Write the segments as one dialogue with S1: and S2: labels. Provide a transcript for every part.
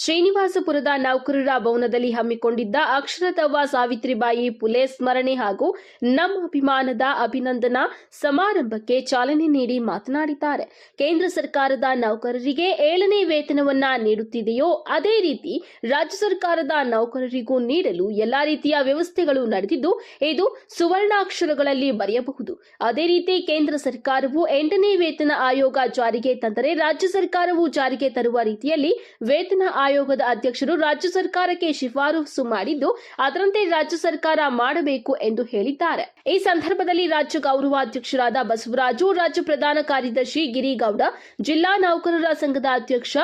S1: ಶ್ರೀನಿವಾಸಪುರದ ನೌಕರರ ಭವನದಲ್ಲಿ ಹಮ್ಮಿಕೊಂಡಿದ್ದ ಅಕ್ಷರತವ ಸಾವಿತ್ರಿಬಾಯಿ ಪುಲೆ ಸ್ಮರಣೆ ಹಾಗೂ ನಮ್ಮ ಅಭಿಮಾನದ ಅಭಿನಂದನಾ ಸಮಾರಂಭಕ್ಕೆ ಚಾಲನೆ ನೀಡಿ ಮಾತನಾಡಿದ್ದಾರೆ. ಕೇಂದ್ರ ಸರ್ಕಾರದ ನೌಕರರಿಗೆ ಏಳನೇ ವೇತನವನ್ನ ನೀಡುತ್ತಿದೆಯೋ ಅದೇ ರೀತಿ ರಾಜ್ಯ ಸರ್ಕಾರದ ನೌಕರರಿಗೂ ನೀಡಲು ಎಲ್ಲಾ ರೀತಿಯ ವ್ಯವಸ್ಥೆಗಳು ನಡೆದಿದ್ದು, ಇದು ಸುವರ್ಣಾಕ್ಷರಗಳಲ್ಲಿ ಬರೆಯಬಹುದು. ಅದೇ ರೀತಿ ಕೇಂದ್ರ ಸರ್ಕಾರವು ಎಂಟನೇ ವೇತನ ಆಯೋಗ ಜಾರಿಗೆ ತಂದರೆ ರಾಜ್ಯ ಸರ್ಕಾರವು ಜಾರಿಗೆ ತರುವ ರೀತಿಯಲ್ಲಿ ವೇತನ ಆಯೋಗದ ಅಧ್ಯಕ್ಷರು ರಾಜ್ಯ ಸರ್ಕಾರಕ್ಕೆ ಶಿಫಾರಸು ಮಾಡಿದ್ದು, ಅದರಂತೆ ರಾಜ್ಯ ಸರ್ಕಾರ ಮಾಡಬೇಕು ಎಂದು ಹೇಳಿದ್ದಾರೆ. ಈ ಸಂದರ್ಭದಲ್ಲಿ ರಾಜ್ಯ ಗೌರವಾಧ್ಯಕ್ಷರಾದ ಬಸವರಾಜು, ರಾಜ್ಯ ಪ್ರಧಾನ ಕಾರ್ಯದರ್ಶಿ ಗಿರಿಗೌಡ, ಜಿಲ್ಲಾ ನೌಕರರ ಸಂಘದ ಅಧ್ಯಕ್ಷ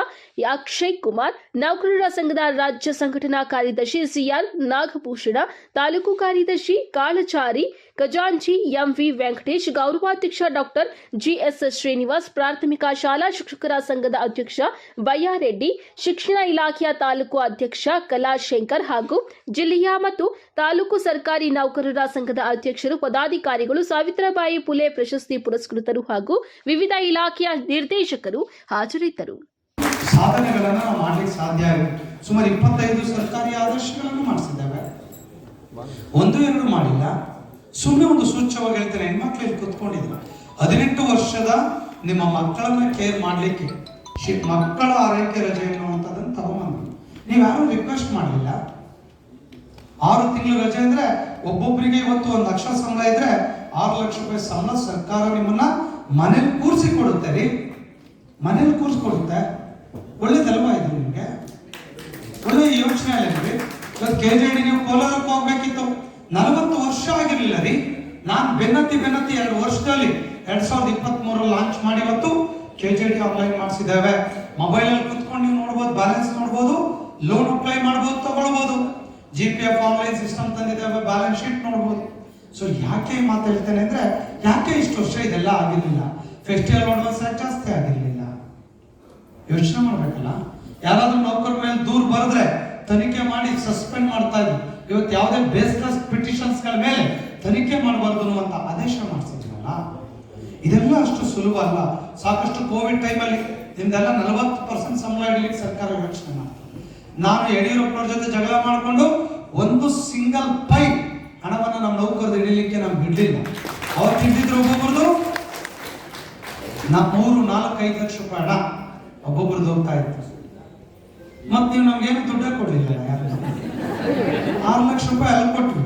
S1: ಅಕ್ಷಯ್ ಕುಮಾರ್, ನೌಕರರ ಸಂಘದ ರಾಜ್ಯ ಸಂಘಟನಾ ಕಾರ್ಯದರ್ಶಿ ಸಿಆರ್ ನಾಗಭೂಷಣ, ತಾಲೂಕು ಕಾರ್ಯದರ್ಶಿ ಕಾಳಚಾರಿ ಖಜಾಂಚಿ ಎಂವಿ ವೆಂಕಟೇಶ್ ಗೌರವಾಧ್ಯಕ್ಷ ಡಾಕ್ಟರ್ ಜಿಎಸ್ ಶ್ರೀನಿವಾಸ್, ಪ್ರಾಥಮಿಕ ಶಾಲಾ ಶಿಕ್ಷಕರ ಸಂಘದ ಅಧ್ಯಕ್ಷ ಬಯ್ಯಾರೆಡ್ಡಿ ಶಿಕ್ಷಣ ಇಲಾಖೆಯ ತಾಲೂಕು ಅಧ್ಯಕ್ಷ ಕಲಾಶಂಕರ್ ಹಾಗೂ ಜಿಲ್ಲೆಯ ಮತ್ತು ತಾಲೂಕು ಸರ್ಕಾರಿ ನೌಕರರ ಸಂಘದ ಅಧ್ಯಕ್ಷರು, ಪದಾಧಿಕಾರಿಗಳು, ಸಾವಿತ್ರಬಾಯಿ ಪುಲೆ ಪ್ರಶಸ್ತಿ ಪುರಸ್ಕೃತರು ಹಾಗೂ ವಿವಿಧ ಇಲಾಖೆಯ ನಿರ್ದೇಶಕರು ಹಾಜರಿದ್ದರು.
S2: ಸಾಧನೆಗಳನ್ನು ನಾವು ಮಾಡ್ಲಿಕ್ಕೆ ಸಾಧ್ಯ ಸುಮಾರು ಇಪ್ಪತ್ತೈದು ಸರ್ಕಾರಿ ಆದರ್ಶಗಳನ್ನು ಮಾಡಿಸಿದ್ದೇವೆ. ಒಂದು ಎರಡು ಮಾಡಿಲ್ಲ. ಸುಮ್ಮನೆ ಒಂದು ಸೂಚ್ಯವಾಗಿ ಹೇಳ್ತೇನೆ, ಹೆಣ್ಮಕ್ಳು ಇಲ್ಲಿ ಕುತ್ಕೊಂಡಿದ್ರು ಹದಿನೆಂಟು ವರ್ಷದ ನಿಮ್ಮ ಮಕ್ಕಳನ್ನ ಕೇರ್ ಮಾಡಲಿಕ್ಕೆ ಮಕ್ಕಳ ಆರೈಕೆ ರಜೆ ಅನ್ನುವಂಥದ್ದನ್ನು ತಗೊಂಬಂದ್ರು. ನೀವು ಯಾರು ರಿಕ್ವೆಸ್ಟ್ ಮಾಡಲಿಲ್ಲ. ಆರು ತಿಂಗಳು ರಜೆ ಅಂದ್ರೆ ಒಬ್ಬೊಬ್ಬರಿಗೆ ಇವತ್ತು ಒಂದು ಲಕ್ಷ ಸಂಬಳ ಇದ್ರೆ ಆರು ಲಕ್ಷ ರೂಪಾಯಿ ಸಂಬಳ ಸರ್ಕಾರ ನಿಮ್ಮನ್ನ ಮನೇಲಿ ಕೂರಿಸಿ ಕೊಡುತ್ತೆ ರೀ. ಮನೇಲಿ ಕೂರಿಸ್ಕೊಡುತ್ತೆ. ಒಳ್ಳೇದಲ್ವಾ ಇದು ನಿಮಗೆ? ಒಳ್ಳೆ ಯೋಚನೆ ಅಲ್ಲ ಇವತ್ತು ಕೆ ಜೆ ಡಿ ನೀವು ಕೋಲಾರಕ್ಕೆ ಹೋಗ್ಬೇಕಿತ್ತು. ನಲವತ್ತು ವರ್ಷ ಆಗಿರಲಿಲ್ಲ ರೀ. ನಾನು ಬೆನ್ನತ್ತಿ ಬೆನ್ನತ್ತಿ ಎರಡು ವರ್ಷದಲ್ಲಿ ಎರಡ್ ಸಾವಿರದ ಇಪ್ಪತ್ತ್ ಮೂರಲ್ಲಿ ಲಾಂಚ್ ಮಾಡಿ ಇವತ್ತು ಕೆ ಜೆ ಡಿ ಅಪ್ಲೈ ಮಾಡಿಸಿದ್ದೇವೆ. ಮೊಬೈಲಲ್ಲಿ ಕುತ್ಕೊಂಡು ನೀವು ನೋಡ್ಬೋದು ಬ್ಯಾಲೆನ್ಸ್ ನೋಡ್ಬೋದು ಲೋನ್ ಅಪ್ಲೈ ಮಾಡ್ಬೋದು, ತಗೊಳ್ಬೋದು. G P F online system ತಂದಿದ್ದೇವೆ ಬ್ಯಾಲೆನ್ಸ್ ಶೀಟ್ ನೋಡ್ಬೋದು. ಸೊ ಯಾಕೆ ಮಾತಾಡ್ತೇನೆ ಅಂದ್ರೆ, ಯಾಕೆ ಇಷ್ಟು ವರ್ಷ ಇದೆಲ್ಲ ಆಗಿರಲಿಲ್ಲ? ಫೆಸ್ಟಿವಲ್ ಅಡ್ವಾನ್ಸ್ ಜಾಸ್ತಿ ಆಗಿರಲಿಲ್ಲ. ಯೋಚನೆ ಮಾಡ್ಬೇಕಲ್ಲ? ಯಾರಾದ್ರೂ ನೌಕರ ಮೇಲೆ ದೂರ ಬರೆದ್ರೆ ತನಿಖೆ ಮಾಡಿ ಸಸ್ಪೆಂಡ್ ಮಾಡ್ತಾ ಇದ್ರು. ಇವತ್ತು ಯಾವುದೇ ಬೇಸ್ಲೆಸ್ ಪಿಟಿಷನ್ಸ್ಗಳ ಮೇಲೆ ತನಿಖೆ ಮಾಡಬಾರ್ದು ಅನ್ನುವಂತ ಆದೇಶ ಮಾಡಿಸಿದ್ರಲ್ಲ, ಇದೆಲ್ಲ ಅಷ್ಟು ಸುಲಭ ಅಲ್ಲ. ಸಾಕಷ್ಟು ಕೋವಿಡ್ ಟೈಮಲ್ಲಿ ನಿಮ್ದೆಲ್ಲ ನಲವತ್ತು ಪರ್ಸೆಂಟ್ ಸಂಬಳ ಇಡಲಿಕ್ಕೆ ಸರ್ಕಾರ ಯೋಚನೆ ಮಾಡ್ತಾರೆ ನಾನು ಯಡಿಯೂರಪ್ಪನವ್ರ ಜೊತೆ ಜಗಳ ಮಾಡಿಕೊಂಡು ಒಂದು ಸಿಂಗಲ್ ಪೈ ಹಣವನ್ನು ನಮ್ಮ ನೌಕರರು ಹಿಡಿಲಿಕ್ಕೆ ನಾವು ಬಿಡಲಿಲ್ಲ. ಅವ್ರು ತಿಂದಿದ್ರು ಒಬ್ಬೊಬ್ರದ್ದು ನಾ ಮೂರು, ನಾಲ್ಕು, ಐದು ಲಕ್ಷ ರೂಪಾಯಿ ಹಣ ಒಬ್ಬೊಬ್ರದ್ದು ಹೋಗ್ತಾ ಇತ್ತು. ಮತ್ತೆ ನೀವು ನಮ್ಗೇನು ದುಡ್ಡೇ ಕೊಡಲಿಲ್ಲ ಯಾರು? ಲಕ್ಷ ರೂಪಾಯಿ ಅಲ್ಲಿ ಕೊಟ್ವಿ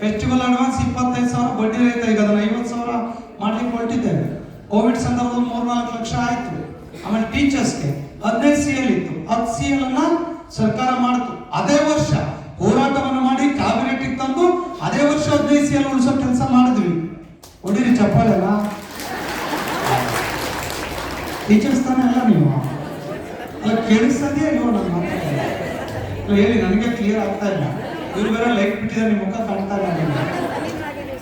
S2: ಫೆಸ್ಟಿವಲ್ ಅಡ್ವಾನ್ಸ್ ಇಪ್ಪತ್ತೈದು ಸಾವಿರ ಬಡ್ಡಿ ರೈತ ಈಗ ಅದನ್ನ ಐವತ್ತು ಸಾವಿರ ಮಾಡ್ಲಿಕ್ಕೆ ಹೊರಟಿದ್ದೇವೆ ಕೋವಿಡ್ ಸಂದರ್ಭದಲ್ಲಿ ಮೂರ್ನಾಲ್ಕು ಲಕ್ಷ ಆಯ್ತು. ಆಮೇಲೆ ಟೀಚರ್ಸ್ಗೆ ಹದಿನೈದು ಸಿ ಎಲ್ ಇತ್ತು. ಹತ್ತು ಸಿ ಎಲ್ ಅನ್ನ ಸರ್ಕಾರ ಮಾಡಿತು. ಅದೇ ವರ್ಷ ಹೋರಾಟವನ್ನು ಮಾಡಿ ಕ್ಯಾಬಿನೆಟ್ ತಂದು ಅದೇ ವರ್ಷ ಹದಿನೈದು ಸಿ ಎಲ್ ಉಳಿಸೋ ಕೆಲಸ ಮಾಡಿದ್ವಿ. ಹೊಡೀರಿ ಚಪ್ಪಾಳೆ ಅಲ್ಲ ಟೀಚರ್ಸ್ ತಾನೇ ಅಲ್ಲ ನೀವು? ಅಲ್ಲ ನನ್ನ ಹೇಳಿ, ನನಗೆ ಕ್ಲಿಯರ್ ಆಗ್ತಾ ಇಲ್ಲ. ಇವ್ರು ಬೇರೆ ಲೈಟ್ ಬಿಟ್ಟಿದ್ದಾರೆ ನಿಮ್ಮ ಮುಖ ಕಾಣ್ತಾ ಇಲ್ಲ ನನಗೆ.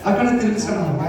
S2: ಆ ಕಡೆ ತಿರುಗಿಸೋಣ ಅಲ್ವಾ